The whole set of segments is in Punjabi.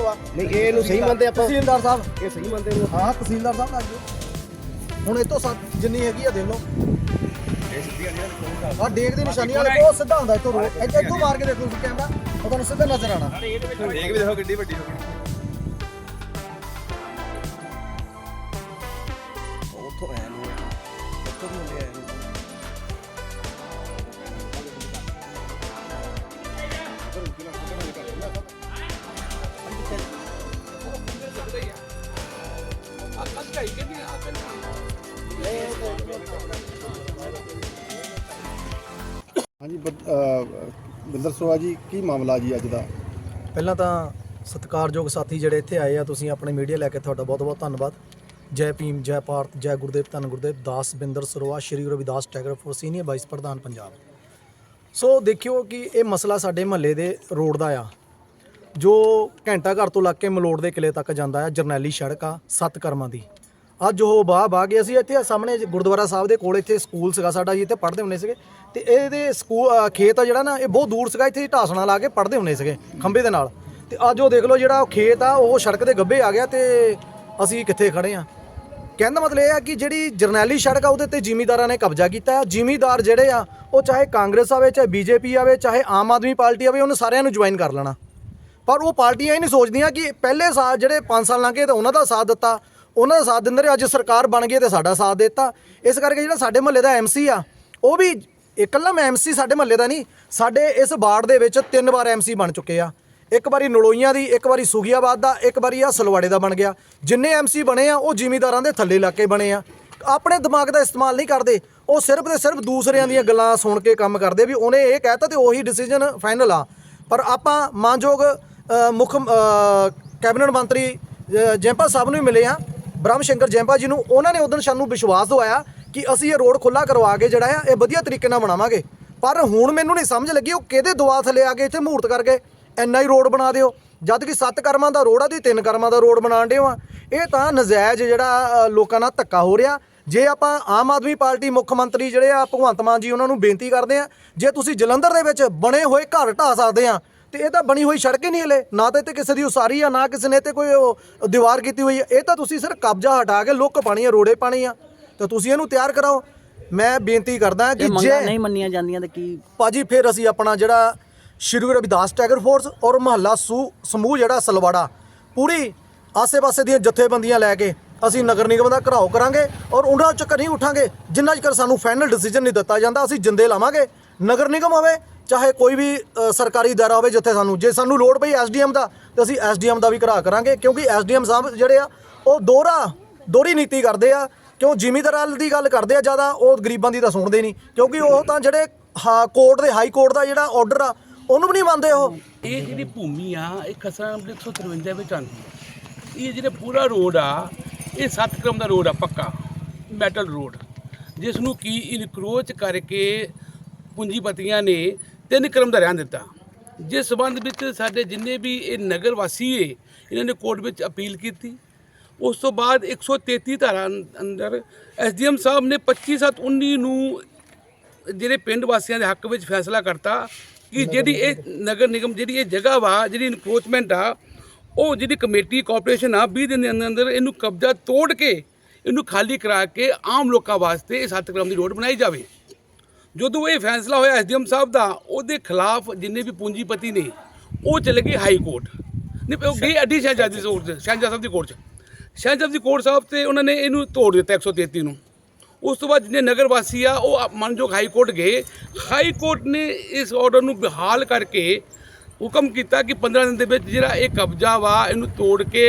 ਖੁਦ ਲਾ ਕੇ ਗਏ ਹੋਆ ਨਹੀਂ ਇਹ ਇਹਨੂੰ ਸਹੀ ਮੰਨਦੇ ਆਪਾਂ। ਤਹਿਸੀਲਦਾਰ ਸਾਹਿਬ। ਇਹ ਸਹੀ ਮੰਨਦੇ ਨੂੰ। ਹਾਂ ਤਹਿਸੀਲਦਾਰ ਸਾਹਿਬ ਲੱਗ ਗਏ ਹੁਣ ਇਹ ਤੋਂ ਸੱਤ ਜਿੰਨੀ ਹੈਗੀ ਆ ਦੇਖ ਲਓ। ਆ ਡੇਕ ਦੀ ਨਿਸ਼ਾਨੀ ਵਾਲੇ ਕੋਲ ਸਿੱਧਾ ਹੁੰਦਾ ਇੱਥੋਂ ਰੋਡ। ਇੱਥੇ ਮਾਰ ਕੇ ਦੇਖੋ ਤੁਸੀਂ ਕੈਮਰਾ ਉਹ ਤੁਹਾਨੂੰ ਸਿੱਧਾ ਨਜ਼ਰ ਆਣਾ ਦੇਖ ਵੀ ਦੇਖੋ ਕਿੱਡੀ ਵੱਡੀ ਹੋ ਗਈ। ਬਿੰਦਰ ਸਰੋਆ ਜੀ, ਕੀ ਮਾਮਲਾ ਜੀ ਅੱਜ ਦਾ? ਪਹਿਲਾਂ ਤਾਂ ਸਤਿਕਾਰਯੋਗ ਸਾਥੀ ਜਿਹੜੇ ਇੱਥੇ ਆਏ ਆ, ਤੁਸੀਂ ਆਪਣੇ ਮੀਡੀਆ ਲੈ ਕੇ ਤੁਹਾਡਾ ਬਹੁਤ ਬਹੁਤ ਧੰਨਵਾਦ। ਜੈ ਭੀਮ, ਜੈ ਭਾਰਤ, ਜੈ ਗੁਰਦੇਵ, ਧੰਨ ਗੁਰਦੇਵ, ਦਾਸ Binder Saroa, Shri Ravidas tiger force senior vice ਪ੍ਰਧਾਨ ਪੰਜਾਬ। ਸੋ ਦੇਖਿਓ ਕਿ ਇਹ ਮਸਲਾ ਸਾਡੇ ਮਹੱਲੇ ਦੇ ਰੋਡ ਦਾ ਆ। ਜੋ ਘੰਟਾ ਘਰ ਤੋਂ ਲੱਗ ਕੇ ਮਲੋੜ ਦੇ ਕਿਲੇ ਤੱਕ ਜਾਂਦਾ ਆ, ਜਰਨੈਲੀ ਸੜਕ ਆ ਸੱਤ ਕਰਮਾਂ ਦੀ। ਅੱਜ ਉਹ ਬਾਹ ਬਾਹ ਗਏ ਅਸੀਂ ਇੱਥੇ ਸਾਹਮਣੇ ਗੁਰਦੁਆਰਾ ਸਾਹਿਬ ਦੇ ਕੋਲ ਇੱਥੇ ਸਕੂਲ ਸੀਗਾ ਸਾਡਾ ਜੀ ਇੱਥੇ ਪੜ੍ਹਦੇ ਹੁੰਦੇ ਸੀਗੇ। ਤੇ ਇਹਦੇ ਸਕੂਲ ਅ, ਖੇਤ ਆ ਜਿਹੜਾ ਨਾ ਇਹ ਬਹੁਤ ਦੂਰ ਸੀਗਾ ਇੱਥੇ ਢਾਸਣਾ ਲਾ ਕੇ ਪੜ੍ਹਦੇ ਹੁੰਦੇ ਸੀਗੇ ਖੰਭੇ ਦੇ ਨਾਲ। ਤੇ ਅੱਜ ਉਹ ਦੇਖ ਲਓ ਜਿਹੜਾ ਉਹ ਖੇਤ ਆ ਉਹ ਸੜਕ ਦੇ ਗੱਭੇ ਆ ਗਿਆ ਤੇ ਅਸੀਂ ਕਿੱਥੇ ਖੜੇ ਆ। ਕਹਿਣ ਦਾ ਮਤਲਬ ਇਹ ਆ ਕਿ ਜਿਹੜੀ ਜਰਨੈਲੀ ਸੜਕ ਆ ਉਹਦੇ ਤੇ ਜ਼ਿਮੀਦਾਰਾਂ ਨੇ ਕਬਜ਼ਾ ਕੀਤਾ ਹੈ ਜ਼ਿਮੀਦਾਰ ਜਿਹੜੇ ਆ ਉਹ ਚਾਹੇ ਕਾਂਗਰਸ ਆਵੇ ਚਾਹੇ ਬੀਜੇਪੀ ਆਵੇ ਚਾਹੇ ਆਮ ਆਦਮੀ ਪਾਰਟੀ ਆਵੇ ਉਹਨੂੰ ਸਾਰਿਆਂ ਨੂੰ ਜੁਆਇਨ ਕਰ ਲੈਣਾ। ਪਰ ਉਹ ਪਾਰਟੀਆਂ ਇਹ ਨਹੀਂ ਸੋਚਦੀਆਂ ਕਿ ਪਹਿਲੇ ਸਾਲ ਜਿਹੜੇ 5 ਸਾਲ ਲੰਘੇ ਤਾਂ ਉਹਨਾਂ ਦਾ ਸਾਥ ਦਿੱਤਾ ਉਹਨਾਂ ਦਾ ਸਾਥ ਦਿੰਦੇ ਰਹੇ ਅੱਜ ਸਰਕਾਰ ਬਣ ਗਈ ਤੇ ਸਾਡਾ ਸਾਥ ਦਿੱਤਾ। ਇਸ ਕਰਕੇ ਜਿਹੜਾ ਸਾਡੇ ਮਹੱਲੇ ਦਾ ਐਮਸੀ ਆ ਉਹ ਵੀ ਇਕੱਲਾ ਮੈਂ ਐਮਸੀ ਸਾਡੇ ਮਹੱਲੇ ਦਾ ਨਹੀਂ ਸਾਡੇ ਇਸ ਵਾਰਡ ਦੇ ਵਿੱਚ ਤਿੰਨ ਵਾਰ ਐਮਸੀ ਬਣ ਚੁੱਕੇ ਆ। ਇੱਕ ਵਾਰੀ ਨਲੋਈਆਂ ਦੀ ਇੱਕ ਵਾਰੀ ਸੁਗੀਆਬਾਦ ਦਾ ਇੱਕ ਵਾਰੀ ਆ ਸਲਵਾੜੇ ਦਾ ਬਣ ਗਿਆ। ਜਿੰਨੇ ਐਮਸੀ ਬਣੇ ਆ ਉਹ ਜ਼ਿਮੀਦਾਰਾਂ ਦੇ ਥੱਲੇ ਇਲਾਕੇ ਬਣੇ ਆ। ਆਪਣੇ ਦਿਮਾਗ ਦਾ ਇਸਤੇਮਾਲ ਨਹੀਂ ਕਰਦੇ ਉਹ ਸਿਰਫ ਤੇ ਸਿਰਫ ਦੂਸਰਿਆਂ ਦੀਆਂ ਗੱਲਾਂ ਸੁਣ ਕੇ ਕੰਮ ਕਰਦੇ ਵੀ ਉਹਨੇ ਇਹ ਕਹਿਤਾ ਤੇ ਉਹੀ ਡਿਸੀਜਨ ਫਾਈਨਲ ਆ। ਪਰ ਆਪਾਂ ਮਾਨਯੋਗ ਮੁੱਖ ਕੈਬਨਿਟ ਮੰਤਰੀ ਅ, ਸਾਹਿਬ ਨੂੰ ਵੀ ਮਿਲੇ ਆ। ਬ੍ਰਹਮ ਸ਼ੰਕਰ ਜੈਂਪਾ ਜੀ ਨੂੰ, ਉਹਨਾਂ ਨੇ ਉਦੋਂ ਸਾਨੂੰ ਵਿਸ਼ਵਾਸ ਦਵਾਇਆ ਕਿ ਅਸੀਂ ਇਹ ਰੋਡ ਖੁੱਲਾ ਕਰਵਾ ਕੇ ਜਿਹੜਾ ਆ, ਇਹ ਵਧੀਆ ਤਰੀਕੇ ਨਾਲ ਬਣਾਵਾਂਗੇ। ਪਰ ਹੁਣ ਮੈਨੂੰ ਨਹੀਂ ਸਮਝ ਲੱਗੀ ਉਹ ਕਿਹਦੇ ਦੁਆ ਥੱਲੇ ਆ ਕੇ ਇੱਥੇ ਮਹੂਰਤ ਕਰਕੇ ਐਨਾ ਹੀ ਰੋਡ ਬਣਾ ਦਿਓ। ਜਦ ਕਿ ਸੱਤ ਕਰਮਾਂ ਦਾ ਰੋਡ ਆ ਤੇ ਤਿੰਨ ਕਰਮਾਂ ਦਾ ਰੋਡ ਬਣਾਉਣ ਦਿਓ ਆ ਇਹ ਤਾਂ ਨਜਾਇਜ਼ ਜਿਹੜਾ ਲੋਕਾਂ ਨਾਲ ਧੱਕਾ ਹੋ ਰਿਹਾ। ਜੇ ਆਪਾਂ ਆਮ ਆਦਮੀ ਪਾਰਟੀ ਮੁੱਖ ਮੰਤਰੀ ਜਿਹੜੇ ਆ, ਭਗਵੰਤ ਮਾਨ ਜੀ ਉਹਨਾਂ ਨੂੰ ਬੇਨਤੀ ਕਰਦੇ ਆ, ਜੇ ਤੁਸੀਂ ਜਲੰਧਰ ਦੇ ਵਿੱਚ ਬਣੇ ਹੋਏ ਘਰ ਢਾ ਸਕਦੇ ਆ ਤੇ ਇਹ ਤਾਂ ਬਣੀ ਹੋਈ ਸੜਕ ਹੀ ਨਹੀਂ ਹਲੇ। ਨਾ ਤਾਂ ਇੱਥੇ ਕਿਸੇ ਦੀ ਉਸਾਰੀ ਆ ਨਾ ਕਿਸੇ ਨੇ ਇੱਥੇ ਕੋਈ ਦੀਵਾਰ ਕੀਤੀ ਹੋਈ ਆ। ਇਹ ਤਾਂ ਤੁਸੀਂ ਸਿਰ ਕਬਜ਼ਾ ਹਟਾ ਕੇ ਲੁੱਕ ਪਾਣੀ ਆ ਰੋੜੇ ਪਾਣੀ ਆ। ਤੇ ਤੁਸੀਂ ਇਹਨੂੰ ਤਿਆਰ ਕਰਾਓ। ਮੈਂ ਬੇਨਤੀ ਕਰਦਾ ਕਿ ਜੇ ਨਹੀਂ ਮੰਨੀਆਂ ਜਾਂਦੀਆਂ ਤੇ ਕੀ ਭਾਜੀ ਫਿਰ ਅਸੀਂ ਆਪਣਾ ਜਿਹੜਾ ਸ਼੍ਰੀ ਗੁਰੂ ਰਵਿਦਾਸ ਟੈਗਰ ਫੋਰਸ ਔਰ ਮਹੱਲਾ ਸੂ ਸਮੂਹ ਜਿਹੜਾ ਸਲਵਾੜਾ ਪੂਰੀ ਆਸੇ-ਪਾਸੇ ਦੀਆਂ ਜਥੇਬੰਦੀਆਂ ਲੈ ਕੇ ਅਸੀਂ ਨਗਰ ਨਿਗਮ ਦਾ ਘਰਾਓ ਕਰਾਂਗੇ ਔਰ ਉਹਨਾਂ ਚੱਕਰ ਨਹੀਂ ਉਠਾਂਗੇ। ਜਿੰਨਾ ਚਿਰ ਸਾਨੂੰ ਫਾਈਨਲ ਡਿਸੀਜਨ ਨਹੀਂ ਦਿੱਤਾ ਜਾਂਦਾ ਅਸੀਂ ਜਿੰਦੇ ਲਾਵਾਂਗੇ। ਨਗਰ ਨਿਗਮ ਹੋਵੇ ਚਾਹੇ ਕੋਈ ਵੀ ਸਰਕਾਰੀ ਦਾਇਰਾ ਹੋਵੇ ਜਿੱਥੇ ਸਾਨੂੰ, ਜੇ ਸਾਨੂੰ ਲੋੜ ਪਈ ਐਸਡੀਐਮ ਦਾ, ਤੇ ਅਸੀਂ ਐਸਡੀਐਮ ਦਾ ਵੀ ਘਰਾ ਕਰਾਂਗੇ, ਕਿਉਂਕਿ ਐਸਡੀਐਮ ਸਾਹਿਬ ਜਿਹੜੇ ਆ, ਉਹ ਦੋਹਰਾ, ਦੋਹਰੀ ਨੀਤੀ ਕਰਦੇ ਆ, ਕਿਉਂ ਜ਼ਿਮੀਂਦਾਰਾਂ ਦੀ ਗੱਲ ਕਰਦੇ ਆ ਜ਼ਿਆਦਾ, ਉਹ ਗਰੀਬਾਂ ਦੀ ਤਾਂ ਸੁਣਦੇ ਨਹੀਂ, ਕਿਉਂਕਿ ਉਹ ਤਾਂ ਜਿਹੜੇ ਹਾਂ, ਕੋਰਟ ਦੇ, ਹਾਈ ਕੋਰਟ ਦਾ ਜਿਹੜਾ ਆਰਡਰ ਆ, ਉਹਨੂੰ ਵੀ ਨਹੀਂ ਮੰਨਦੇ ਉਹ। ਇਹ ਜਿਹੜੀ ਭੂਮੀ ਆ, ਇਹ ਖਸਰਾ ਨੰਬਰ 153 ਵਿੱਚ ਆਉਂਦੀ ਇਹ ਜਿਹੜਾ ਪੂਰਾ ਰੋਡ ਆ, ਇਹ 7 ਕਿਲੋਮੀਟਰ ਦਾ ਰੋਡ ਆ, ਪੱਕਾ, ਮੈਟਲ ਰੋਡ। ਜਿਸ ਨੂੰ ਕੀ ਇਨਕਰੋਚ ਕਰਕੇ ਪੂੰਜੀਪਤੀਆਂ ਨੇ ਤਿੰਨ ਕਿਲੋਮੀਟਰ ਦਾ ਰਹਿਣ ਦਿੱਤਾ। ਜਿਸ ਸਬੰਧ ਵਿੱਚ ਸਾਡੇ ਜਿੰਨੇ ਵੀ ਇਹ ਨਗਰ ਵਾਸੀ ਏ, ਇਹਨਾਂ ਨੇ ਕੋਰਟ ਵਿੱਚ ਅਪੀਲ ਕੀਤੀ। ਉਸ ਤੋਂ ਬਾਅਦ 133 ਧਾਰਾ ਅੰ- ਅੰਦਰ ਐਸਡੀਐਮ ਸਾਹਿਬ ਨੇ 25/7/19 ਨੂੰ ਜਿਹੜੇ ਪਿੰਡ ਵਾਸੀਆਂ ਦੇ ਹੱਕ ਵਿੱਚ ਫੈਸਲਾ ਕਰਤਾ ਕਿ ਜਿਹੜੀ ਇਹ ਨਗਰ ਨਿਗਮ, ਜਿਹੜੀ ਇਹ ਜਗ੍ਹਾ ਵਾ, ਜਿਹੜੀ ਇਨਕਰੋਚਮੈਂਟ ਆ, ਉਹ ਜਿਹੜੀ ਕਮੇਟੀ ਕਾਰਪੋਰੇਸ਼ਨ ਆ 20 ਦਿਨ ਦੇ ਅੰਦਰ ਅੰਦਰ ਇਹਨੂੰ ਕਬਜ਼ਾ ਤੋੜ ਕੇ, ਇਹਨੂੰ ਖਾਲੀ ਕਰਾ ਕੇ ਆਮ ਲੋਕਾਂ ਵਾਸਤੇ ਇਹ 7 ਕਿਲੋਮੀਟਰ ਦੀ ਰੋਡ ਬਣਾਈ ਜਾਵੇ। ਜਦੋਂ ਇਹ ਫੈਸਲਾ ਹੋਇਆ ਐਸਡੀਐਮ ਸਾਹਿਬ ਦਾ ਉਹਦੇ ਖਿਲਾਫ ਜਿੰਨੇ ਵੀ ਪੂੰਜੀਪਤੀ ਨੇ ਉਹ ਚਲੇ ਗਏ ਹਾਈ ਕੋਰਟ। ਨਹੀਂ ਉਹ ਗਈ ਅੱਡੀ ਸ਼ਹਿਜਾਦੀ ਦੀ ਕੋਰਟ ਸ਼ਹਿਜਾਦ ਸਾਹਿਬ ਦੀ ਕੋਰਟ 'ਚ। ਸ਼ਹਿਜਾਦ ਦੀ ਕੋਰਟ ਸਾਹਿਬ ਤੇ ਉਹਨਾਂ ਨੇ ਇਹਨੂੰ ਤੋੜ ਦਿੱਤਾ 133 ਨੂੰ। ਉਸ ਤੋਂ ਬਾਅਦ ਜਿਹਨੇ ਨਗਰ ਵਾਸੀ ਆ ਉਹ ਮਨਜੋਗ ਹਾਈ ਕੋਰਟ ਗਏ। ਹਾਈ ਕੋਰਟ ਨੇ ਇਸ ਆਰਡਰ ਨੂੰ ਬਹਾਲ ਕਰਕੇ ਹੁਕਮ ਕੀਤਾ ਕਿ 15 ਦਿਨ ਦੇ ਵਿੱਚ ਜਿਹੜਾ ਇਹ ਕਬਜ਼ਾ ਵਾ ਇਹਨੂੰ ਤੋੜ ਕੇ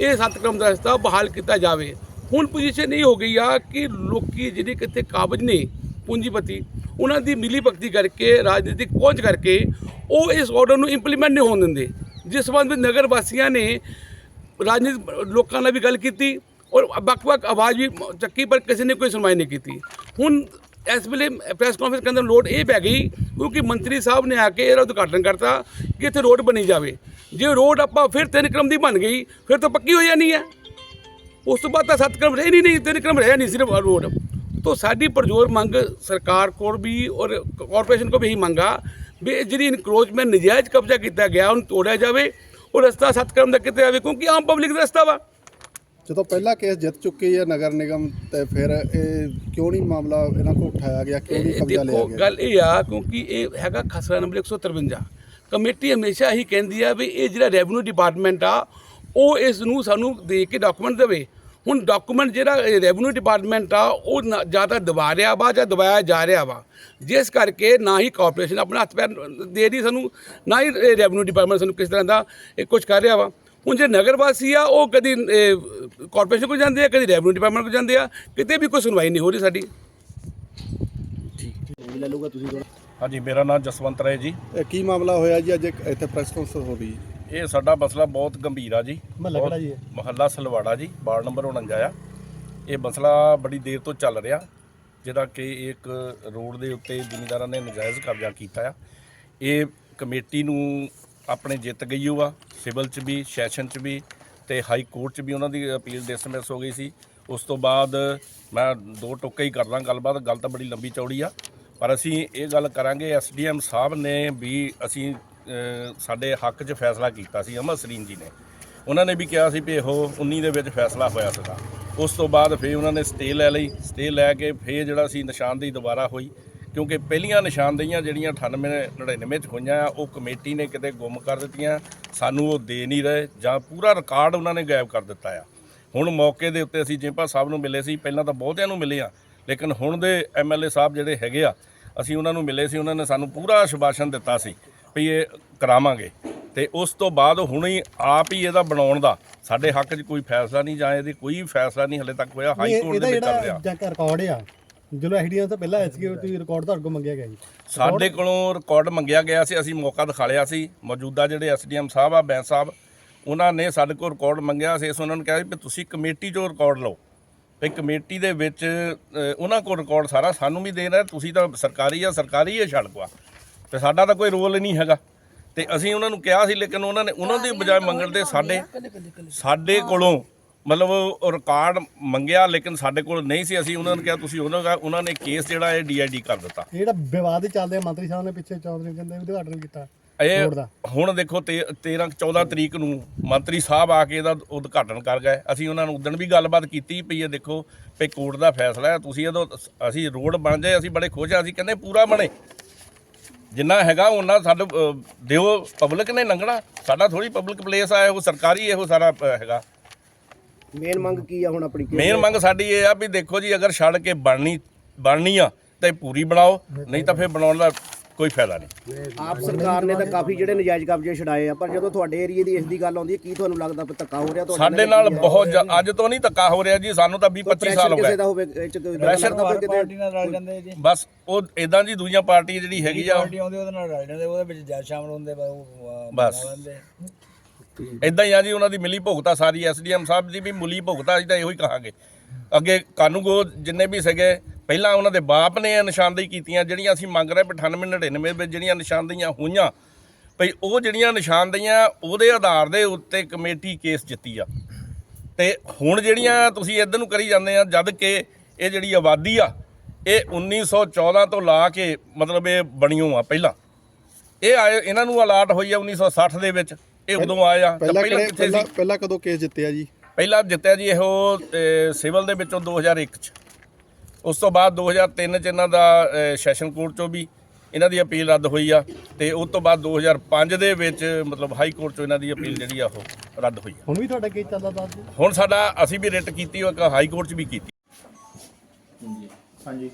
ਇਹ 7 ਕਿਲੋਮੀਟਰ ਦਾ ਰਸਤਾ ਬਹਾਲ ਕੀਤਾ ਜਾਵੇ। ਹੁਣ ਪੋਜੀਸ਼ਨ ਇਹ ਹੋ ਗਈ ਆ ਕਿ ਲੋਕੀ ਜਿਹੜੇ ਕਿਤੇ ਕਾਬਜ ਨੇ ਪੂੰਜੀਪਤੀ, ਉਹਨਾਂ ਦੀ ਮਿਲੀ ਭਗਤੀ ਕਰਕੇ ਰਾਜਨੀਤਿਕ ਪਹੁੰਚ ਕਰਕੇ ਉਹ ਇਸ ਆਰਡਰ ਨੂੰ ਇੰਪਲੀਮੈਂਟ ਨਹੀਂ ਹੋਣ ਦਿੰਦੇ। ਜਿਸ ਸੰਬੰਧ ਵਿੱਚ ਨਗਰ ਵਾਸੀਆਂ ਨੇ ਰਾਜਨੀਤਿਕ ਲੋਕਾਂ ਨਾਲ ਵੀ ਗੱਲ ਕੀਤੀ ਔਰ ਵੱਖ-ਵੱਖ ਆਵਾਜ਼ ਵੀ ਚੱਕੀ, ਪਰ ਕਿਸੇ ਨੇ ਕੋਈ ਸੁਣਵਾਈ ਨਹੀਂ ਕੀਤੀ। ਹੁਣ ਇਸ ਵੇਲੇ ਪ੍ਰੈਸ ਕਾਨਫਰੰਸ ਕਰਨ ਦਾ ਲੋੜ ਇਹ ਪੈ ਗਈ ਕਿਉਂਕਿ ਮੰਤਰੀ ਸਾਹਿਬ ਨੇ ਆ ਕੇ ਇਹਦਾ ਉਦਘਾਟਨ ਕਰਤਾ ਕਿ ਇੱਥੇ ਰੋਡ ਬਣੀ ਜਾਵੇ। ਜੇ ਰੋਡ ਆਪਾਂ ਫਿਰ ਤਿੰਨ ਕ੍ਰਮ ਦੀ ਬਣ ਗਈ, ਫਿਰ ਤਾਂ ਪੱਕੀ ਹੋ ਜਾਣੀ ਹੈ। ਉਸ ਤੋਂ ਬਾਅਦ ਤਾਂ ਸੱਤ ਕ੍ਰਮ ਰਹੇ ਨਹੀਂ ਨਹੀਂ, ਤਿੰਨ ਕ੍ਰਮ ਰਿਹਾ ਨਹੀਂ ਸਿਰਫ ਰੋਡ। तो ਸਾਡੀ ਪਰਜੋਰ ਮੰਗ ਸਰਕਾਰ ਕੋਲ ਵੀ ਔਰ ਕਾਰਪੋਰੇਸ਼ਨ ਕੋ ਵੀ ਇਹੀ ਮੰਗਾ ਵੀ ਜਿਹੜੀ ਇਨਕਰੋਚਮੈਂਟ ਨਜਾਇਜ਼ ਕਬਜ਼ਾ ਕੀਤਾ ਗਿਆ ਉਹਨੂੰ ਤੋੜਿਆ ਜਾਵੇ ਉਹ ਰਸਤਾ ਸਤਕਰਮ ਦਾ ਕਿਤੇ ਆਵੇ ਕਿਉਂਕਿ ਆਮ ਪਬਲਿਕ ਦਾ ਰਸਤਾ ਵਾ। ਜਦੋਂ ਪਹਿਲਾ ਕੇਸ ਜਿੱਤ ਚੁੱਕੀ ਹੈ ਨਗਰ ਨਿਗਮ ਤੇ ਫਿਰ ਇਹ ਕਿਉਂ ਨਹੀਂ ਮਾਮਲਾ ਇਹਨਾਂ ਕੋਲ ਉਠਾਇਆ ਗਿਆ ਕਿਉਂ ਨਹੀਂ ਕਬਜ਼ਾ ਲਿਆ ਦੇਖੋ ਗਿਆ? ਗੱਲ ਇਹ ਆ ਕਿਉਂਕਿ ਇਹ ਹੈਗਾ ਖਸਰਾ ਨੰਬਰ 153 ਕਮੇਟੀ ਹਮੇਸ਼ਾ ਹੀ ਕਹਿੰਦੀ ਆ ਵੀ ਇਹ ਜਿਹੜਾ ਰੈਵਨਿਊ ਡਿਪਾਰਟਮੈਂਟ ਆ ਉਹ ਇਸ ਨੂੰ ਸਾਨੂੰ ਦੇ ਕੇ ਡਾਕੂਮੈਂਟ ਦੇਵੇ। ਹੁਣ ਡਾਕੂਮੈਂਟ ਜਿਹੜਾ ਰੈਵਨਿਊ ਡਿਪਾਰਟਮੈਂਟ ਆ ਉਹ ਨਾ- ਜਾਂ ਤਾਂ ਦਬਾ ਰਿਹਾ ਵਾ ਜਾਂ ਦਬਾਇਆ ਜਾ ਰਿਹਾ ਵਾ। ਜਿਸ ਕਰਕੇ ਨਾ ਹੀ ਕਾਰਪੋਰੇਸ਼ਨ ਆਪਣਾ ਹੱਥ ਪੈਰ ਦੇ ਰਹੀ ਸਾਨੂੰ ਨਾ ਹੀ ਰੈਵਨਿਊ ਡਿਪਾਰਟਮੈਂਟ ਸਾਨੂੰ ਕਿਸ ਤਰ੍ਹਾਂ ਦਾ ਇਹ ਕੁਝ ਕਰ ਰਿਹਾ ਵਾ। ਹੁਣ ਜੇ ਨਗਰ ਵਾਸੀ ਆ ਉਹ ਕਦੀ ਕਾਰਪੋਰੇਸ਼ਨ ਕੋਲ ਜਾਂਦੇ ਆ ਕਦੀ ਰੈਵਨਿਊ ਡਿਪਾਰਟਮੈਂਟ ਕੋਲ ਜਾਂਦੇ ਆ ਕਿਤੇ ਵੀ ਕੋਈ ਸੁਣਵਾਈ ਨਹੀਂ ਹੋ ਰਹੀ ਸਾਡੀ। ਲੈ ਲੂਗਾ ਤੁਸੀਂ ਹਾਂਜੀ ਮੇਰਾ ਨਾਮ ਜਸਵੰਤ ਰਾਏ ਜੀ। ਕੀ ਮਾਮਲਾ ਹੋਇਆ ਜੀ? ਅੱਜ ਇੱਥੇ ਪ੍ਰੈਸ ਕਾਨਫਰੰਸ ਹੋ ਰਹੀ ਇਹ ਸਾਡਾ ਮਸਲਾ ਬਹੁਤ ਗੰਭੀਰ ਆ ਜੀ। ਮਹੱਲਾ ਕਿਹੜਾ ਜੀ? ਇਹ? ਮਹੱਲਾ ਸਲਵਾੜਾ ਜੀ ਵਾਰਡ ਨੰਬਰ 49 ਆ। ਇਹ ਮਸਲਾ ਬੜੀ ਦੇਰ ਤੋਂ ਚੱਲ ਰਿਹਾ ਜਿਹਦਾ ਕਿ ਇੱਕ ਰੋਡ ਦੇ ਉੱਤੇ ਜ਼ਿਮੀਂਦਾਰਾਂ ਨੇ ਨਜਾਇਜ਼ ਕਬਜ਼ਾ ਕੀਤਾ ਆ। ਇਹ ਕਮੇਟੀ ਨੂੰ ਆਪਣੇ ਜਿੱਤ ਗਈ ਹੋਆ ਸਿਵਲ ਚ ਵੀ ਸੈਸ਼ਨ ਚ ਵੀ ਤੇ ਹਾਈ ਕੋਰਟ ਚ ਵੀ ਉਹਨਾਂ ਦੀ ਅਪੀਲ ਡਿਸਮਿਸ ਹੋ ਗਈ ਸੀ। ਉਸ ਤੋਂ ਬਾਅਦ ਮੈਂ ਦੋ ਟੁੱਕੇ ਹੀ ਕਰਦਾ ਗੱਲਬਾਤ ਗੱਲ ਤਾਂ ਬੜੀ ਲੰਬੀ ਚੌੜੀ ਆ। ਪਰ ਅਸੀਂ ਇਹ ਗੱਲ ਕਰਾਂਗੇ ਐਸਡੀਐਮ ਸਾਹਿਬ ਨੇ ਵੀ ਅਸੀਂ ਸਾਡੇ ਹੱਕ 'ਚ ਫੈਸਲਾ ਕੀਤਾ ਸੀ, ਅਮਰ ਸਰੀਨ ਜੀ ਨੇ। ਉਹਨਾਂ ਨੇ ਵੀ ਕਿਹਾ ਸੀ ਵੀ ਇਹੋ 19 ਦੇ ਵਿੱਚ ਫੈਸਲਾ ਹੋਇਆ ਸੀਗਾ। ਉਸ ਤੋਂ ਬਾਅਦ ਫਿਰ ਉਹਨਾਂ ਨੇ ਸਟੇ ਲੈ ਲਈ। ਸਟੇ ਲੈ ਕੇ ਫਿਰ ਜਿਹੜਾ ਸੀ ਨਿਸ਼ਾਨਦੇਹੀ ਦੁਬਾਰਾ ਹੋਈ, ਕਿਉਂਕਿ ਪਹਿਲੀਆਂ ਨਿਸ਼ਾਨਦੇਹੀਆਂ ਜਿਹੜੀਆਂ 98 99 ਚ ਹੋਈਆਂ ਆ ਉਹ ਕਮੇਟੀ ਨੇ ਕਿਤੇ ਗੁੰਮ ਕਰ ਦਿੱਤੀਆਂ, ਸਾਨੂੰ ਉਹ ਦੇ ਨਹੀਂ ਰਹੇ, ਜਾਂ ਪੂਰਾ ਰਿਕਾਰਡ ਉਹਨਾਂ ਨੇ ਗਾਇਬ ਕਰ ਦਿੱਤਾ ਆ। ਹੁਣ ਮੌਕੇ ਦੇ ਉੱਤੇ ਅਸੀਂ ਜਿੰਪਾ ਸਾਹਿਬ ਨੂੰ ਮਿਲੇ ਸੀ, ਪਹਿਲਾਂ ਤਾਂ ਬਹੁਤਿਆਂ ਨੂੰ ਮਿਲੇ ਆ, ਲੇਕਿਨ ਹੁਣ ਦੇ ਐਮਐਲਏ ਸਾਹਿਬ ਜਿਹੜੇ ਹੈਗੇ ਆ, ਅਸੀਂ ਉਹਨਾਂ ਨੂੰ ਮਿਲੇ ਸੀ, ਉਹਨਾਂ ਨੇ ਸਾਨੂੰ ਪੂਰਾ ਆਸ਼ਵਾਸਨ ਦਿੱਤਾ ਸੀ ਇਹ ਕਰਾਵਾਂਗੇ। ਤੇ ਉਸ ਤੋਂ ਬਾਅਦ ਹੁਣ ਹੀ ਆਪ ਹੀ ਇਹਦਾ ਬਣਾਉਣ ਦਾ ਸਾਡੇ ਹੱਕ 'ਚ ਕੋਈ ਫੈਸਲਾ ਨਹੀਂ ਜਾਂ ਇਹਦੀ ਕੋਈ ਫੈਸਲਾ ਨਹੀਂ ਹਲੇ ਤੱਕ ਹੋਇਆ ਹਾਈ ਕੋਰਟ ਦੇ ਵਿੱਚ ਚੱਲ ਰਿਹਾ। ਜਾਂ ਰਿਕਾਰਡ ਆ ਜਦੋਂ ਐਸਡੀਐਮ ਤੋਂ ਪਹਿਲਾਂ ਐਸਕਿਊਟੀ ਰਿਕਾਰਡ ਤੁਹਾਡੇ ਕੋਲ ਮੰਗਿਆ ਗਿਆ ਜੀ ਸਾਡੇ ਕੋਲੋਂ ਰਿਕਾਰਡ ਮੰਗਿਆ ਗਿਆ ਸੀ ਅਸੀਂ ਮੌਕਾ ਦਿਖਾ ਲਿਆ ਸੀ। ਮੌਜੂਦਾ ਜਿਹੜੇ ਐਸਡੀਐਮ ਸਾਹਿਬ ਆ ਬੈਂਸ ਸਾਹਿਬ ਉਹਨਾਂ ਨੇ ਸਾਡੇ ਕੋਲ ਰਿਕਾਰਡ ਮੰਗਿਆ ਸੀ। ਅਸੀਂ ਉਹਨਾਂ ਨੂੰ ਕਿਹਾ ਸੀ ਵੀ ਤੁਸੀਂ ਕਮੇਟੀ 'ਚੋਂ ਰਿਕਾਰਡ ਲਓ। ਵੀ ਕਮੇਟੀ ਦੇ ਵਿੱਚ ਉਹਨਾਂ ਕੋਲ ਰਿਕਾਰਡ ਸਾਰਾ ਸਾਨੂੰ ਵੀ ਦੇ ਰਹੇ ਤੁਸੀਂ ਤਾਂ ਸਰਕਾਰੀ ਆ ਸਰਕਾਰੀ ਹੈ ਛੜਕਵਾ ਤੇ ਸਾਡਾ ਤਾਂ ਕੋਈ ਰੋਲ ਨਹੀਂ ਹੈਗਾ। ਤੇ ਅਸੀਂ ਉਹਨਾਂ ਨੂੰ ਕਿਹਾ ਸੀ ਲੇਕਿਨ ਉਹਨਾਂ ਨੇ ਉਹਨਾਂ ਦੀ ਬਜਾਏ ਮੰਗਣ ਦੇ ਸਾਡੇ ਸਾਡੇ ਕੋਲੋਂ ਮਤਲਬ ਰਿਕਾਰਡ ਮੰਗਿਆ ਲੇਕਿਨ ਸਾਡੇ ਕੋਲ ਨਹੀਂ ਸੀ। ਅਸੀਂ ਉਹਨਾਂ ਨੂੰ ਕਿਹਾ ਤੁਸੀਂ ਉਹਨਾਂ ਦਾ ਉਹਨਾਂ ਨੇ ਕੇਸ ਜਿਹੜਾ ਇਹ ਡੀਆਈਡੀ ਕਰ ਦਿੱਤਾ। ਜਿਹੜਾ ਵਿਵਾਦ ਹੀ ਚੱਲਦੇ ਮੰਤਰੀ ਸਾਹਿਬ ਨੇ ਪਿੱਛੇ ਚੌਧਰੀ ਕਹਿੰਦੇ ਉਦਘਾਟਨ ਕੀਤਾ ਇਹ। ਹੁਣ ਦੇਖੋ ਤੇ 13 14 ਤਰੀਕ ਨੂੰ ਮੰਤਰੀ ਸਾਹਿਬ ਆ ਕੇ ਇਹਦਾ ਉਦਘਾਟਨ ਕਰ ਗਏ। ਅਸੀਂ ਉਹਨਾਂ ਨੂੰ ਉਦੋਂ ਵੀ ਗੱਲਬਾਤ ਕੀਤੀ ਪਈ ਇਹ ਦੇਖੋ ਵੀ ਕੋਰਟ ਦਾ ਫੈਸਲਾ ਹੈ ਤੁਸੀਂ ਇਹਦੋਂ ਅਸੀਂ ਰੋਡ ਬਣ ਜਾਏ ਅਸੀਂ ਬੜੇ ਖੁਸ਼ ਆ ਅਸੀਂ ਕਹਿੰਦੇ ਪੂਰਾ ਬਣੇ। ਜਿੰਨਾ ਹੈਗਾ ਉਹਨਾਂ ਅ, ਦਿਓ ਪਬਲਿਕ ਨੇ ਲੰਘਣਾ ਸਾਡਾ ਥੋੜੀ ਪਬਲਿਕ ਪਲੇਸ ਆ ਉਹ ਸਰਕਾਰੀ ਇਹੋ ਸਾਰਾ ਹੈਗਾ। ਮੇਨ ਮੰਗ ਕੀ ਆ ਹੁਣ ਆਪਣੀ? ਮੇਨ ਮੰਗ ਸਾਡੀ ਇਹ ਆ ਵੀ ਦੇਖੋ ਜੀ ਅਗਰ ਛੱਡ ਕੇ ਬਣਨੀ ਬਣਨੀ ਆ ਤੇ ਪੂਰੀ ਬਣਾਓ। ਨਹੀਂ ਤਾਂ ਫਿਰ ਬਣਾਉਣ ਦਾ ਕੋਈ ਫਾਇਦਾ ਨਹੀਂ। ਆਪ ਸਰਕਾਰ ਨੇ ਤਾਂ ਕਾਫੀ ਜਿਹੜੇ ਨਜਾਇਜ਼ ਕਬਜ਼ੇ ਛਡਾਏ ਆ ਪਰ ਜਦੋਂ ਤੁਹਾਡੇ ਏਰੀਏ ਦੀ ਇਸ ਦੀ ਗੱਲ ਆਉਂਦੀ ਹੈ ਕੀ ਤੁਹਾਨੂੰ ਲੱਗਦਾ ਵੀ ਧੱਕਾ ਹੋ ਰਿਹਾ ਸਾਡੇ ਨਾਲ? ਬਹੁਤ ਅੱਜ ਤੋਂ ਨਹੀਂ ਧੱਕਾ ਹੋ ਰਿਹਾ ਜੀ ਸਾਨੂੰ ਤਾਂ 20 25 ਸਾਲ ਹੋ ਕਿਸੇ ਗਏ। ਦਾ ਹੋਵੇ ਇਹ ਚ ਕੋਈ ਪ੍ਰੈਸ਼ਰ ਲੱਗਦਾ ਵੀ ਕਿਤੇ ਬਸ ਉਹ ਇਦਾਂ ਦੀ ਦੂਜੀਆਂ ਪਾਰਟੀ ਜਿਹੜੀ ਹੈਗੀ ਆ ਆਉਂਦੀ ਉਹਦੇ ਨਾਲ ਰਲ ਜਾਂਦੇ ਉਹਦੇ ਵਿੱਚ ਜੱਜ ਸ਼ਾਮਲ ਹੁੰਦੇ ਬਾ ਉਹ ਅਹ, ਬਸ। ਬਣਾ ਲੈਂਦੇ। ਇਦਾਂ ਹੀ ਆ ਜੀ ਉਹਨਾਂ ਦੀ ਮਿਲੀ ਭੁਗਤਾ ਸਾਰੀ ਐਸਡੀਐਮ ਸਾਹਿਬ ਦੀ ਵੀ ਮਿਲੀ ਭੁਗਤਾ ਅਸੀਂ ਤਾਂ ਇਹੋ ਹੀ ਕਹਾਂਗੇ। ਅੱਗੇ ਕਾਨੂੰਗੋ ਜਿੰਨੇ ਵੀ ਸੀਗੇ ਪਹਿਲਾਂ ਉਹਨਾਂ ਦੇ ਬਾਪ ਨੇ ਨਿਸ਼ਾਨਦੇਹੀ ਕੀਤੀਆਂ ਜਿਹੜੀਆਂ ਅਸੀਂ ਮੰਗ ਰਹੇ 98 99 ਵਿੱਚ ਜਿਹੜੀਆਂ ਨਿਸ਼ਾਨਦੇਹੀਆਂ ਹੋਈਆਂ। ਭਈ ਉਹ ਜਿਹੜੀਆਂ ਨਿਸ਼ਾਨਦੇਹੀਆਂ ਉਹਦੇ ਆਧਾਰ ਦੇ ਉੱਤੇ ਕਮੇਟੀ ਕੇਸ ਜਿੱਤੀ ਆ। ਤੇ ਹੁਣ ਜਿਹੜੀਆਂ ਤੁਸੀਂ ਇੱਧਰ ਨੂੰ ਕਰੀ ਜਾਂਦੇ ਆ ਜਦ ਕਿ ਇਹ ਜਿਹੜੀ ਆਬਾਦੀ ਆ ਇਹ 1914 ਤੋਂ ਲਾ ਕੇ ਮਤਲਬ ਇਹ ਬਣੀਓ ਆ ਪਹਿਲਾਂ। ਇਹ ਆਏ ਇਹਨਾਂ ਨੂੰ ਅਲਾਟ ਹੋਈ ਆ 1960 ਦੇ ਵਿੱਚ। ਇਹ ਉਦੋਂ ਆਏ ਆ। ਤਾਂ ਪਹਿਲਾਂ ਪਹਿਲਾਂ ਕਿਹੜੇ ਕਿੱਥੇ ਪਹਿਲਾਂ ਸੀ? ਪਹਿਲਾਂ ਕਦੋਂ ਕੇਸ ਜਿੱਤਿਆ ਜੀ? ਪਹਿਲਾਂ ਜਿੱਤਿਆ ਜੀ ਇਹੋ ਸਿਵਲ ਦੇ ਵਿੱਚੋਂ 2001 ਚ। ਉਸ ਤੋਂ ਬਾਅਦ 2003 ਚ ਇਹਨਾਂ ਦਾ ਸੈਸ਼ਨ ਕੋਰਟ ਚੋਂ ਵੀ ਇਹਨਾਂ ਦੀ ਅਪੀਲ ਰੱਦ ਹੋਈ ਆ ਤੇ ਉਸ ਤੋਂ ਬਾਅਦ 2005 ਦੇ ਵਿੱਚ ਮਤਲਬ ਹਾਈ ਕੋਰਟ ਚੋਂ ਇਹਨਾਂ ਦੀ ਅਪੀਲ ਜਿਹੜੀ ਆ ਉਹ ਰੱਦ ਹੋਈ ਆ। ਹੁਣ ਵੀ ਤੁਹਾਡਾ ਕੇਸ ਚੱਲਦਾ ਦੱਸ ਦਿਓ ਹੁਣ ਸਾਡਾ ਅਸੀਂ ਵੀ ਰਿਟ ਕੀਤੀ ਉਹ ਇੱਕ ਹਾਈ ਕੋਰਟ ਚ ਵੀ ਕੀਤੀ। ਹਾਂਜੀ।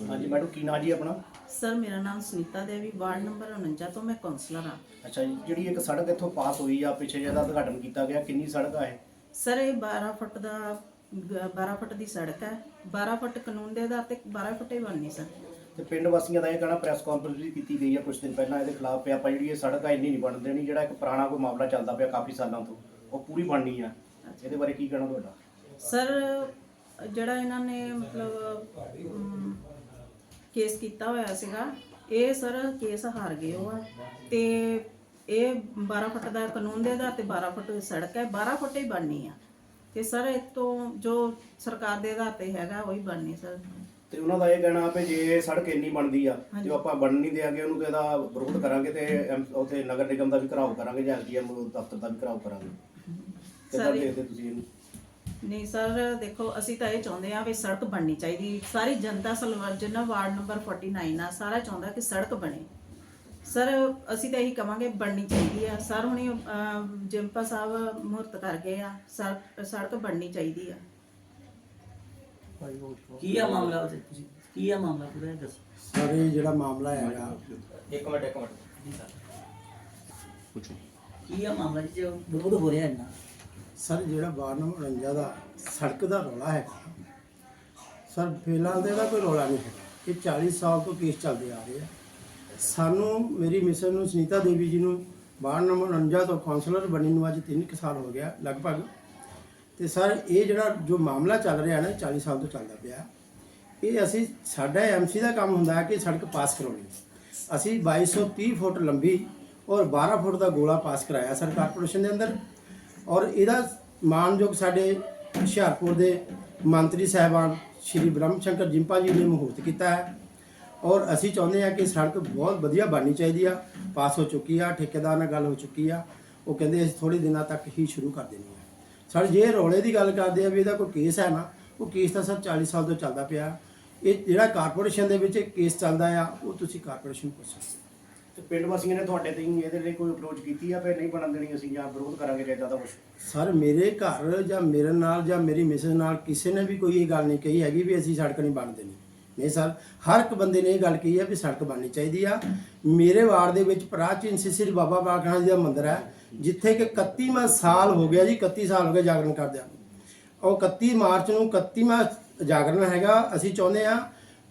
ਹਾਂਜੀ। ਮੈਡਮ ਕੀ ਨਾਂ ਜੀ ਆਪਣਾ? ਸਰ ਮੇਰਾ ਨਾਮ ਸੁਨੀਤਾ ਦੇਵੀ ਵਾਰਡ ਨੰਬਰ 49 ਤੋਂ ਮੈਂ ਕਾਉਂਸਲਰ ਹਾਂ। ਅੱਛਾ ਜੀ ਜਿਹੜੀ ਇੱਕ ਸੜਕ ਇੱਥੋਂ ਪਾਸ ਹੋਈ ਆ ਪਿੱਛੇ ਜਿਹਦਾ ਉਦਘਾਟਨ ਕੀਤਾ ਗਿਆ ਕਿੰਨੀ ਸੜਕ ਆ ਇਹ? ਸਰ ਇਹ 12 ਫੁੱਟ ਦਾ 12 ਫੁੱਟ ਦੀ ਸੜਕ ਹੈ। 12 ਫੁੱਟ ਕਾਨੂੰਨ ਦੇ ਆਧਾਰ ਤੇ 12 ਫੁੱਟ ਹੀ ਬਣਨੀ ਸਰ। ਤੇ ਪਿੰਡ ਵਾਸੀਆਂ ਦਾ ਇਹ ਕਹਿਣਾ ਪ੍ਰੈਸ ਕਾਨਫਰੰਸ ਵੀ ਕੀਤੀ ਗਈ ਆ ਕੁਝ ਦਿਨ ਪਹਿਲਾਂ ਇਹਦੇ ਖਿਲਾਫ ਪਿਆ ਆਪਾਂ ਜਿਹੜੀ ਇਹ ਸੜਕ ਆ ਇੰਨੀ ਨਹੀਂ ਬਣ ਦੇਣੀ ਜਿਹੜਾ ਇੱਕ ਪੁਰਾਣਾ ਕੋਈ ਮਾਮਲਾ ਚੱਲਦਾ ਪਿਆ ਕਾਫੀ ਸਾਲਾਂ ਤੋਂ ਉਹ ਪੂਰੀ ਬਣਨੀ ਆ। ਇਹਦੇ ਬਾਰੇ ਕੀ ਕਹਿਣਾ ਤੁਹਾਡਾ? ਸਰ ਜਿਹੜਾ ਇਹਨਾਂ ਨੇ ਮਤਲਬ ਕੇਸ ਕੀਤਾ ਹੋਇਆ ਸੀਗਾ ਇਹ ਸਰ ਕੇਸ ਹਾਰ ਗਏ ਉਹ ਆ। ਤੇ ਇਹ 12 ਫੁੱਟ ਦਾ ਕਾਨੂੰਨ ਦੇ ਆਧਾਰ ਤੇ 12 ਫੁੱਟ ਸੜਕ ਹੈ 12 ਫੁੱਟ ਹੀ ਬਣਨੀ ਆ। ਤੇ ਸਰ ਇਹ ਤੋਂ ਜੋ ਸਰਕਾਰ ਦੇ ਆਧਾਰ ਤੇ ਹੈਗਾ ਉਹੀ ਬਣਨੀ ਸਰ। ਤੇ ਉਹਨਾਂ ਦਾ ਇਹ ਕਹਿਣਾ ਵੀ ਜੇ ਸੜਕ ਇੰਨੀ ਬਣਦੀ ਆ ਜੇ ਆਪਾਂ ਬਣ ਨਹੀਂ ਦੇਾਂਗੇ ਉਹਨੂੰ ਤੇ ਇਹਦਾ ਵਿਰੋਧ ਕਰਾਂਗੇ ਤੇ ਐਮ- ਉੱਥੇ ਨਗਰ ਨਿਗਮ ਦਾ ਵੀ ਘਰਾਓ ਕਰਾਂਗੇ ਜਾਂ ਐਸਡੀਐਮ ਦਫ਼ਤਰ ਦਾ ਵੀ ਘਰਾਓ ਕਰਾਂਗੇ। ਕਿੱਦਾਂ ਸਾਰੀ- ਦੇਖਦੇ ਤੁਸੀਂ ਇਹਨੂੰ ਨਹੀਂ ਸਰ ਦੇਖੋ ਅਸੀਂ ਤਾਂ ਇਹ ਚਾਹੁੰਦੇ ਆ ਵੀ ਸੜਕ ਬਣਨੀ ਚਾਹੀਦੀ। ਸਾਰੀ ਜਨਤਾ ਸਲਵਾ ਜਿੰਨਾ ਵਾਰਡ ਨੰਬਰ 49 ਆ ਸਾਰਾ ਚਾਹੁੰਦਾ ਕਿ ਸੜਕ ਬਣੇ। ਸਰ ਅਸੀਂ ਤਾਂ ਇਹੀ ਕਵਾਂਗੇ ਬਣਨੀ ਚਾਹੀਦੀ ਆ। ਸਰ ਹੁਣੀ ਜਿੰਪਾ ਸਾਹਿਬ ਮੁਹੂਰਤ ਕਰ ਗਏ ਆ। ਸੜਕ ਸੜਕ ਬਣਨੀ ਚਾਹੀਦੀ ਆ। ਕੀ ਆ ਮਾਮਲਾ ਉਹਦੇ? ਕੀ ਆ ਮਾਮਲਾ ਪੂਰਾ ਇਹ ਦੱਸੋ। ਸਰ ਇਹ ਜਿਹੜਾ ਮਾਮਲਾ ਹੈਗਾ। ਇੱਕ ਮਿੰਟ ਇੱਕ ਮਿੰਟ। ਕੀ ਆ ਮਾਮਲਾ ਜੀ? ਜੋ ਵਿਰੋਧ ਹੋ ਰਿਹਾ ਇੰਨਾ। ਸਰ ਜਿਹੜਾ ਵਾਰਡ ਨੰਬਰ 49 ਦਾ ਸੜਕ ਦਾ ਰੌਲਾ ਹੈ ਸਰ ਫਿਲਹਾਲ ਤਾਂ ਇਹਦਾ ਕੋਈ ਰੌਲਾ ਨਹੀਂ ਹੈ ਇਹ 40 ਸਾਲ ਤੋਂ ਕੇਸ ਚੱਲਦੇ ਆ ਰਹੇ ਆ। ਸਾਨੂੰ ਮੇਰੀ ਮਿਸਰ ਨੂੰ ਸੁਨੀਤਾ ਦੇਵੀ ਜੀ ਨੂੰ ਵਾਰਡ ਨੰਬਰ 49 ਤੋਂ ਕਾਉਂਸਲਰ ਬਣੀ ਨੂੰ ਅੱਜ 3 ਸਾਲ ਹੋ ਗਿਆ, ਲਗਭਗ। ਤੇ ਸਰ, ਇਹ ਜਿਹੜਾ ਜੋ ਮਾਮਲਾ ਚੱਲ ਰਿਹਾ ਨਾ 40 ਸਾਲ ਤੋਂ ਚੱਲਦਾ ਪਿਆ, ਇਹ ਅਸੀਂ, ਸਾਡਾ ਐਮਸੀ ਦਾ ਕੰਮ ਹੁੰਦਾ ਹੈ ਕਿ ਸੜਕ ਪਾਸ ਕਰਾਉਣੀ। ਅਸੀਂ 2230 ਫੁੱਟ ਲੰਬੀ ਔਰ 12 ਫੁੱਟ ਦਾ ਗੋਲਾ ਪਾਸ ਕਰਾਇਆ ਸਰ ਕਾਰਪੋਰੇਸ਼ਨ ਦੇ ਅੰਦਰ। ਔਰ ਇਹਦਾ ਮਾਨਯੋਗ ਸਾਡੇ ਹੁਸ਼ਿਆਰਪੁਰ ਦੇ ਮੰਤਰੀ ਸਾਹਿਬਾਨ ਸ਼੍ਰੀ ਬ੍ਰਹਮ ਸ਼ੰਕਰ ਜਿੰਪਾ ਜੀ ਨੇ ਮਹੂਰਤ ਕੀਤਾ ਹੈ। ਔਰ ਅਸੀਂ ਚਾਹੁੰਦੇ ਹਾਂ ਕਿ ਸੜਕ ਬਹੁਤ ਵਧੀਆ ਬਣਨੀ ਚਾਹੀਦੀ ਆ ਪਾਸ ਹੋ ਚੁੱਕੀ ਆ ਠੇਕੇਦਾਰ ਨਾਲ ਗੱਲ ਹੋ ਚੁੱਕੀ ਆ ਉਹ ਕਹਿੰਦੇ ਅਸੀਂ ਥੋੜੇ ਦਿਨਾਂ ਤੱਕ ਹੀ ਸ਼ੁਰੂ ਕਰ ਦੇਣੀ ਆ। ਸਰ ਜੇ ਰੌਲੇ ਦੀ ਗੱਲ ਕਰਦੇ ਆ ਵੀ ਇਹਦਾ ਕੋਈ ਕੇਸ ਹੈ ਨਾ ਉਹ ਕੇਸ ਤਾਂ ਸਰ 40 ਸਾਲ ਤੋਂ ਚੱਲਦਾ ਪਿਆ। ਇਹ ਜਿਹੜਾ ਕਾਰਪੋਰੇਸ਼ਨ ਦੇ ਵਿੱਚ ਕੇਸ ਚੱਲਦਾ ਆ ਉਹ ਤੁਸੀਂ ਕਾਰਪੋਰੇਸ਼ਨ ਪੁੱਛ। ਸਕਦੇ। ਤੇ ਪਿੰਡ ਵਾਸੀਆਂ ਨੇ ਤੁਹਾਡੇ ਤੇ ਇਹਦੇ ਲਈ ਕੋਈ ਅਪਰੋਚ ਕੀਤੀ ਆ ਫਿਰ ਨਹੀਂ ਬਣਨ ਦੇਣੀ ਅਸੀਂ ਜਾਂ ਵਿਰੋਧ ਕਰਾਂਗੇ ਜਾਂ ਦਾ ਕੁਝ ਸਰ ਮੇਰੇ ਘਰ ਜਾਂ ਮੇਰੇ ਨਾਲ ਜਾਂ ਮੇਰੀ ਮਿਸਿਸ ਨਾਲ ਕਿਸੇ ਨੇ ਵੀ ਕੋਈ ਇਹ ਗੱਲ ਨਹੀਂ ਕਹੀ ਹੈਗੀ ਵੀ ਅਸੀਂ ਸੜਕ ਨਹੀਂ ਬਣ ਦੇਣੀ। ਨਹੀਂ ਸਰ ਹਰ ਇੱਕ ਬੰਦੇ ਨੇ ਇਹ ਗੱਲ ਕਹੀ ਹੈ ਵੀ ਸੜਕ ਬਣਨੀ ਚਾਹੀਦੀ ਆ। ਮੇਰੇ ਵਾਰਡ ਦੇ ਵਿੱਚ ਪ੍ਰਾਚੀਨ ਸਿਸਰੀ ਬਾਬਾ ਬਾਲਕਨਾਥ ਜੀ ਦਾ ਮੰਦਿਰ ਹੈ, ਜਿੱਥੇ ਕਿ 31ਵਾਂ ਸਾਲ ਹੋ ਗਿਆ ਜੀ 31 ਸਾਲ ਹੋ ਗਏ ਜਾਗਰਣ ਕਰਦਿਆਂ ਉਹ 31 ਮਾਰਚ ਨੂੰ 31ਵਾਂ ਜਾਗਰਣ ਹੈਗਾ, ਅਸੀਂ ਚਾਹੁੰਦੇ ਆ,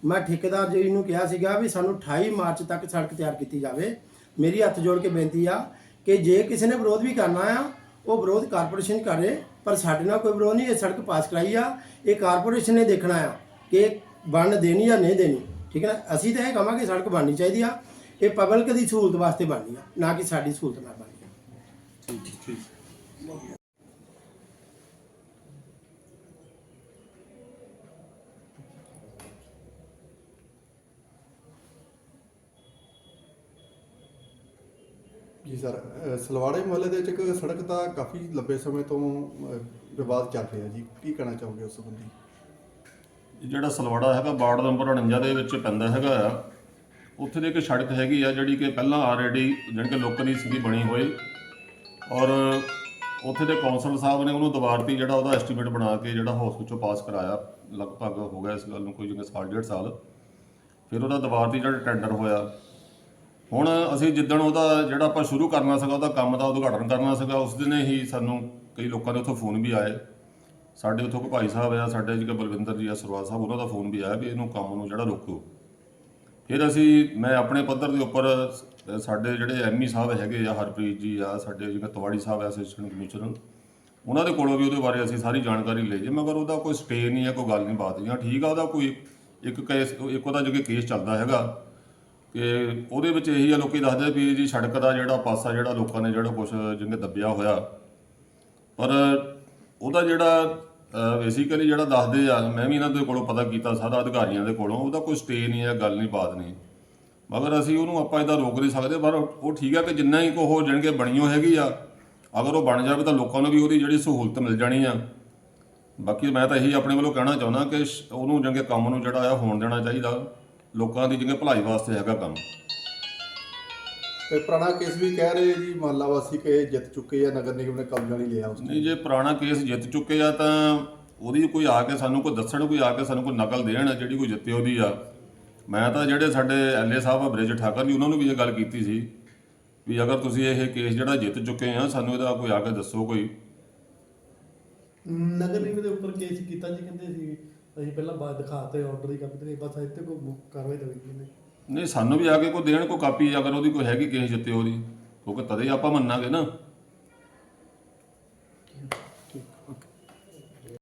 ਮੈਂ ਠੇਕੇਦਾਰ ਜੀ ਨੂੰ ਕਿਹਾ ਸੀਗਾ ਵੀ ਸਾਨੂੰ 28 ਮਾਰਚ ਤੱਕ ਸੜਕ ਤਿਆਰ ਕੀਤੀ ਜਾਵੇ। ਮੇਰੀ ਹੱਥ ਜੋੜ ਕੇ ਬੇਨਤੀ ਆ ਕਿ ਜੇ ਕਿਸੇ ਨੇ ਵਿਰੋਧ ਵੀ ਕਰਨਾ ਆ, ਉਹ ਵਿਰੋਧ ਕਾਰਪੋਰੇਸ਼ਨ ਕਰੇ, ਪਰ ਸਾਡੇ ਨਾਲ ਕੋਈ ਵਿਰੋਧ ਨਹੀਂ, ਇਹ ਸੜਕ ਪਾਸ ਕਰਾਈ ਆ। ਇਹ ਕਾਰਪੋਰੇਸ਼ਨ ਨੇ ਦੇਖਣਾ ਆ ਕਿ ਬਣ ਦੇਣੀ ਜਾਂ ਨਹੀਂ ਦੇਣੀ ਠੀਕ ਹੈ ਨਾ? ਅਸੀਂ ਤਾਂ ਇਹ ਕਹਾਂਗੇ ਸੜਕ ਬਣਨੀ ਚਾਹੀਦੀ ਆ ਇਹ ਪਬਲਿਕ ਦੀ ਸਹੂਲਤ ਵਾਸਤੇ ਬਣਨੀ ਆ ਨਾ ਕਿ ਸਾਡੀ ਸਹੂਲਤ ਨਾਲ ਬਣਨੀ ਆ ਜੀ ਸਰ ਸਲਵਾੜੇ ਮੁਹੱਲੇ ਦੇ ਵਿੱਚ ਇੱਕ ਸੜਕ ਦਾ ਕਾਫੀ ਲੰਬੇ ਸਮੇਂ ਤੋਂ ਵਿਵਾਦ ਚੱਲ ਰਿਹਾ ਜੀ। ਕੀ ਕਹਿਣਾ ਚਾਹੋਗੇ ਉਸ ਸੰਬੰਧੀ? ਜਿਹੜਾ ਸਲਵਾੜਾ ਹੈਗਾ ਵਾਰਡ ਨੰਬਰ 49 ਦੇ ਵਿੱਚ ਪੈਂਦਾ ਹੈਗਾ ਆ। ਉੱਥੇ ਦੀ ਇੱਕ ਸੜਕ ਹੈਗੀ ਆ, ਜਿਹੜੀ ਕਿ ਪਹਿਲਾਂ ਆਲਰੇਡੀ ਜਾਣੀ ਕਿ ਲੋਕਾਂ ਦੀ ਸੀਗੀ, ਬਣੀ ਹੋਈ। ਔਰ ਉੱਥੇ ਦੇ ਕੌਂਸਲ ਸਾਹਿਬ ਨੇ ਉਹਨੂੰ ਦੁਬਾਰਤੀ ਜਿਹੜਾ ਉਹਦਾ ਐਸਟੀਮੇਟ ਬਣਾ ਕੇ ਜਿਹੜਾ ਹਾਊਸ ਵਿੱਚੋਂ ਪਾਸ ਕਰਾਇਆ। ਲਗਭਗ ਹੋ ਗਿਆ ਇਸ ਗੱਲ ਨੂੰ ਕੋਈ ਜਿਵੇਂ ਸਾਲ, ਡੇਢ ਸਾਲ। ਫਿਰ ਉਹਦਾ ਦੁਬਾਰਤੀ ਜਿਹੜਾ ਟੈਂਡਰ ਹੋਇਆ। ਹੁਣ ਅਸੀਂ ਜਿੱਦਣ ਉਹਦਾ ਜਿਹੜਾ ਆਪਾਂ ਸ਼ੁਰੂ ਕਰਨਾ ਸੀਗਾ, ਉਹਦਾ ਕੰਮ ਦਾ ਉਦਘਾਟਨ ਕਰਨਾ ਸੀਗਾ, ਉਸ ਦਿਨ ਹੀ ਸਾਨੂੰ ਕਈ ਲੋਕਾਂ ਦੇ ਉੱਥੋਂ ਫੋਨ ਵੀ ਆਏ। ਸਾਡੇ ਉੱਥੋਂ ਕੋਈ ਭਾਈ ਸਾਹਿਬ ਆ, ਸਾਡੇ ਜਿਹੜੇ ਬਲਵਿੰਦਰ ਜੀ ਆ, ਸਰਵਾਲ ਸਾਹਿਬ, ਉਹਨਾਂ ਦਾ ਫੋਨ ਵੀ ਆਇਆ ਵੀ ਇਹਨੂੰ ਕੰਮ ਨੂੰ ਜਿਹੜਾ ਰੋਕੋ। ਫਿਰ ਅਸੀਂ, ਮੈਂ ਆਪਣੇ ਪੱਧਰ ਦੇ ਉੱਪਰ ਸਾਡੇ ਜਿਹੜੇ ਐਮਈ ਸਾਹਿਬ ਹੈਗੇ ਆ, ਹਰਪ੍ਰੀਤ ਜੀ ਆ, ਸਾਡੇ ਜਿਹੜੇ ਤਵਾੜੀ ਸਾਹਿਬ ਆ, ਅਸਿਸਟੈਂਟ ਕਮਿਸ਼ਨਰ, ਉਹਨਾਂ ਦੇ ਕੋਲੋਂ ਵੀ ਉਹਦੇ ਬਾਰੇ ਅਸੀਂ ਸਾਰੀ ਜਾਣਕਾਰੀ ਲਈ ਜੇ, ਮਗਰ ਉਹਦਾ ਕੋਈ ਸਟੇ ਨਹੀਂ ਹੈ ਕੋਈ ਗੱਲ ਨਹੀਂ, ਬਾਤ ਜਾਂ ਠੀਕ ਆ, ਉਹਦਾ ਕੋਈ ਇੱਕ ਕੇਸ, ਇੱਕ ਉਹਦਾ ਜਿਹੜਾ ਕੇਸ ਚੱਲਦਾ ਹੈਗਾ ਕਿ ਉਹਦੇ ਵਿੱਚ ਇਹੀ ਆ, ਲੋਕੀ ਦੱਸਦੇ ਵੀ ਜੀ ਸੜਕ ਦਾ ਜਿਹੜਾ ਪਾਸਾ, ਜਿਹੜਾ ਲੋਕਾਂ ਨੇ ਜਿਹੜਾ ਕੁਝ ਜਿੰਨੇ ਦੱਬਿਆ ਹੋਇਆ। ਪਰ ਉਹਦਾ ਜਿਹੜਾ ਬੇਸਿਕਲੀ ਜਿਹੜਾ ਦੱਸਦੇ ਆ, ਮੈਂ ਵੀ ਇਹਨਾਂ ਦੇ ਕੋਲੋਂ ਪਤਾ ਕੀਤਾ, ਸਾਰਾ ਅਧਿਕਾਰੀਆਂ ਦੇ ਕੋਲੋਂ, ਉਹਦਾ ਕੋਈ ਸਟੇ ਨਹੀਂ ਹੈ, ਗੱਲ ਨਹੀਂ, ਬਾਤ ਨਹੀਂ। ਮਗਰ ਅਸੀਂ ਉਹਨੂੰ ਆਪਾਂ ਇਹਦਾ ਰੋਕ ਨਹੀਂ ਸਕਦੇ, ਪਰ ਉਹ ਠੀਕ ਆ ਕਿ ਜਿੰਨਾ ਹੀ ਕੋ ਹੋ ਜਾਣਗੇ ਬਣੀਓ ਹੈਗੀ ਆ। ਅਗਰ ਉਹ ਬਣ ਜਾਵੇ ਤਾਂ ਲੋਕਾਂ ਨੂੰ ਵੀ ਉਹਦੀ ਜਿਹੜੀ ਸਹੂਲਤ ਮਿਲ ਜਾਣੀ ਆ। ਬਾਕੀ ਮੈਂ ਤਾਂ ਇਹੀ ਆਪਣੇ ਵੱਲੋਂ ਕਹਿਣਾ ਚਾਹੁੰਦਾ ਕਿ ਸ਼- ਉਹਨੂੰ ਜੰਗੇ ਕੰਮ ਨੂੰ ਜਿਹੜਾ ਆ, ਹੋਣ ਦੇਣਾ ਚਾਹੀਦਾ। ਲੋਕਾਂ ਦੀ ਜੰਗੇ ਭਲਾਈ ਵਾਸਤੇ ਹੈਗਾ ਕੰਮ। ਤੇ ਪੁਰਾਣਾ ਕੇਸ ਵੀ ਕਹਿ ਰਹੇ ਜੀ ਮਹੱਲਾ ਵਾਸੀ ਕਿ ਇਹ ਜਿੱਤ ਚੁੱਕੇ ਆ ਨਗਰ ਨਿਗਮ ਨੇ ਕਬਜ਼ਾ ਨਹੀਂ ਲਿਆ ਉਸ ਨਹੀਂ ਜੇ ਪੁਰਾਣਾ ਕੇਸ ਜਿੱਤ ਚੁੱਕੇ ਆ ਤਾਂ ਉਹਦੀ ਕੋਈ ਆ ਕੇ ਸਾਨੂੰ ਕੋਈ ਦੱਸਣ ਕੋਈ ਆ ਕੇ ਸਾਨੂੰ ਕੋਈ ਨਕਲ ਦੇਣ ਜਿਹੜੀ ਕੋਈ ਜਿੱਤੇ ਉਹਦੀ ਆ। ਮੈਂ ਤਾਂ ਜਿਹੜੇ ਸਾਡੇ ਐਲਏ ਸਾਹਿਬ ਆ ਬ੍ਰਿਜ ਠਾਕਰ ਜੀ ਉਹਨਾਂ ਨੂੰ ਵੀ ਇਹ ਗੱਲ ਕੀਤੀ ਸੀ ਵੀ ਅਗਰ ਤੁਸੀਂ ਇਹ ਕੇਸ ਜਿਹੜਾ ਜਿੱਤ ਚੁੱਕੇ ਆ ਸਾਨੂੰ ਇਹਦਾ ਕੋਈ ਆ ਕੇ ਦੱਸੋ ਕੋਈ। ਨਗਰ ਨਿਗਮ ਦੇ ਉੱਪਰ ਕੇਸ ਕੀਤਾ ਜੀ ਕਹਿੰਦੇ ਸੀ ਅਸੀਂ ਪਹਿਲਾਂ ਬਾਅਦ ਦਿਖਾਤੇ ਆਰਡਰ ਦੀ ਕਾਪੀ ਤੇ ਬਸ ਇੱਥੇ ਕੋਈ ਕਾਰਵਾਈ ਤਾਂ ਹੋਈ ਨਹੀਂ। ਨਹੀਂ, ਸਾਨੂੰ ਵੀ ਆ ਕੇ ਕੋਈ ਦੇਣ, ਕੋਈ ਕਾਪੀ ਅਗਰ ਉਹਦੀ ਕੋਈ ਹੈਗੀ ਕਿਸੇ ਜਿੱਤੇ ਉਹਦੀ। ਕਿਉਂਕਿ ਤਦੇ ਆਪਾਂ ਮੰਨਾਂਗੇ ਨਾ।